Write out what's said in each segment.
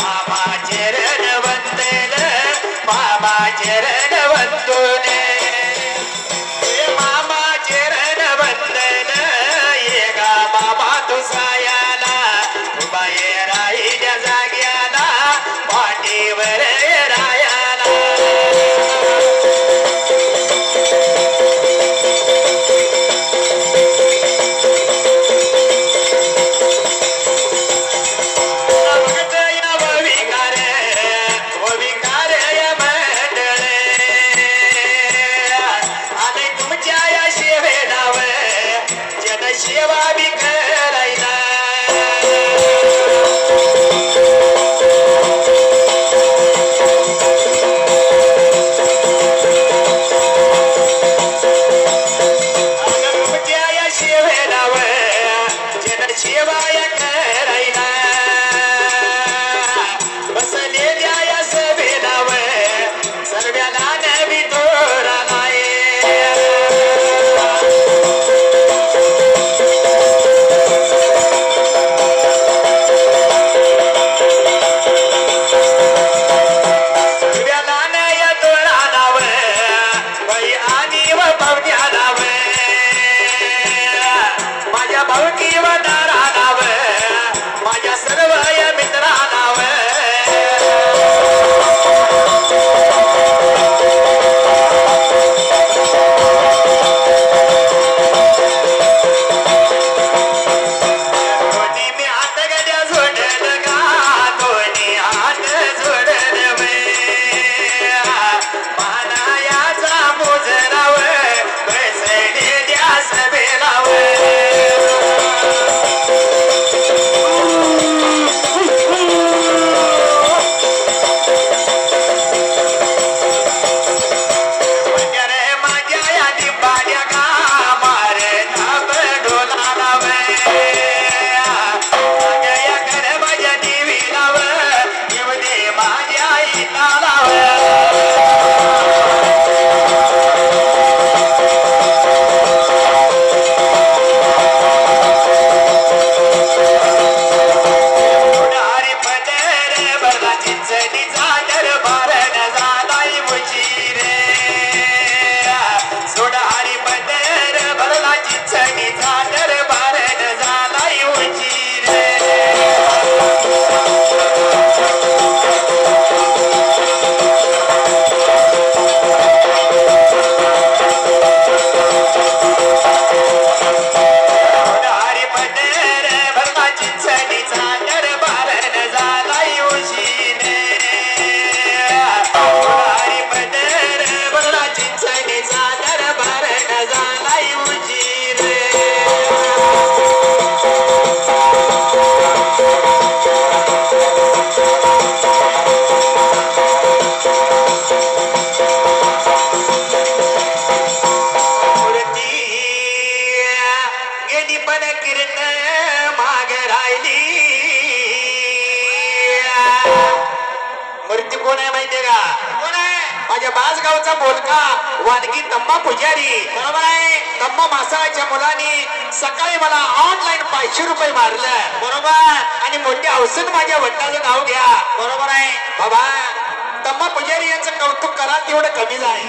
ಮಾಮಾ ಚರಣವಂತೇನ ಮಾಮಾ ಚರಣವಂತುನೇ. it's any time. मृत्यू कोण आहे माहितीये का? कोण आहे? माझ्या बासगावचा बोलका वानगी तम्मा पुजारी. बरोबर आहे. तम्मा मासाळ्याच्या मुलाने सकाळी मला ऑनलाईन पाचशे रुपये मारलं. बरोबर. आणि मोठे औषध माझ्या वडिलाचं नाव घ्या. बरोबर आहे. बाबा तम्मा पुजारी यांचं कौतुक करा तेवढं कमी जाईल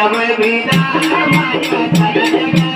I'm a big, I'm a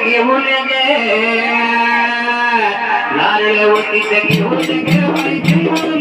ಹುಟ್ಟಿಗೆ ಹುಲಿಗೆ ನಾಳೆ ಹುಟ್ಟಿದ್ದಕ್ಕೆ ಹುಲಿಗೆ ಹುಲಿಗೆ